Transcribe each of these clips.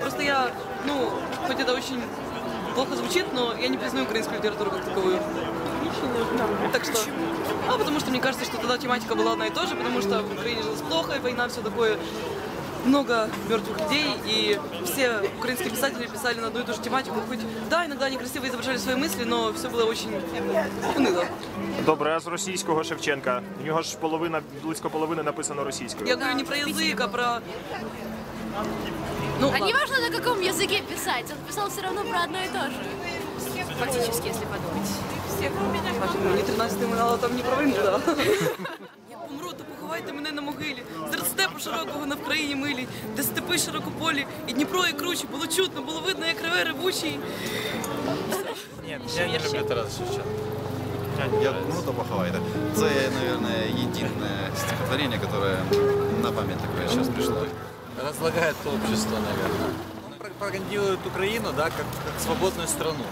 Просто я, ну, хоть это очень плохо звучит, но я не признаю украинскую литературу как таковую. Так что, а потому что мне кажется, что тогда тематика была одна и та же, потому что в Украине жилось плохо, и война, все такое, много мертвых людей, и все украинские писатели писали на одну и ту же тематику. Хоть, да, иногда они красиво изображали свои мысли, но все было очень уныло. Добре, а з російського Шевченка. У нього ж половина, близько половини написано російською. Я говорю не про язык, а про... Ну, А не важно, на каком языке писать, он писал все равно про одно и то же. Фактически, если подумать. Мені 13 минало там не про да. Я помру, то поховайте мене на могилі. Серед степу широкого на Вкраїні милі, де степи широкополі, і Дніпро, і кручі, було чутно, було видно, як реве ревучий. Нет, я не люблю Тараса Шевченка. Я, ну, то поховайте. Це, наверное, єдине стихотворение, которое на память такое сейчас пришло. Разлагает общество, наверное. Он про- пропагандирует Украину, да, как, как свободную страну.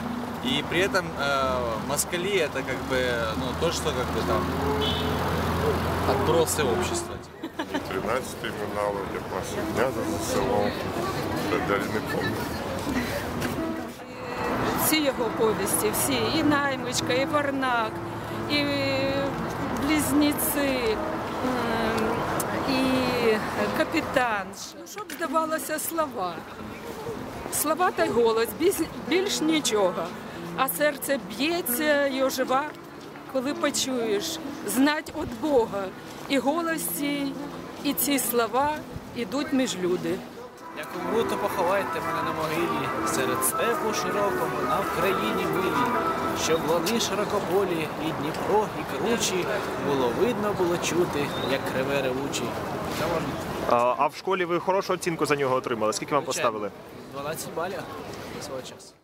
И при этом э, москали это как бы, ну, то, что как бы там отбросы общества. 13 минало, як наші князя за селом, далі не помню. всі його повісті, всі, і наймичка, і Варнак, і близнеці, ем, і Капітан. Ну, щоб здавалося слова. Слова та й голос, більш, нічого. А серце б'ється й ожива, коли почуєш, знать від Бога. І голос цей, і ці слова йдуть між люди. Як умру, то поховайте мене на могилі, серед степу широкому, на Вкраїні милі, щоб лани широкополі, і Дніпро, і кручі, було видно, було чути, як криве ревучі. А, а в школі ви хорошу оцінку за нього отримали. Скільки вам Звичайно. поставили? 12 балів свого часу.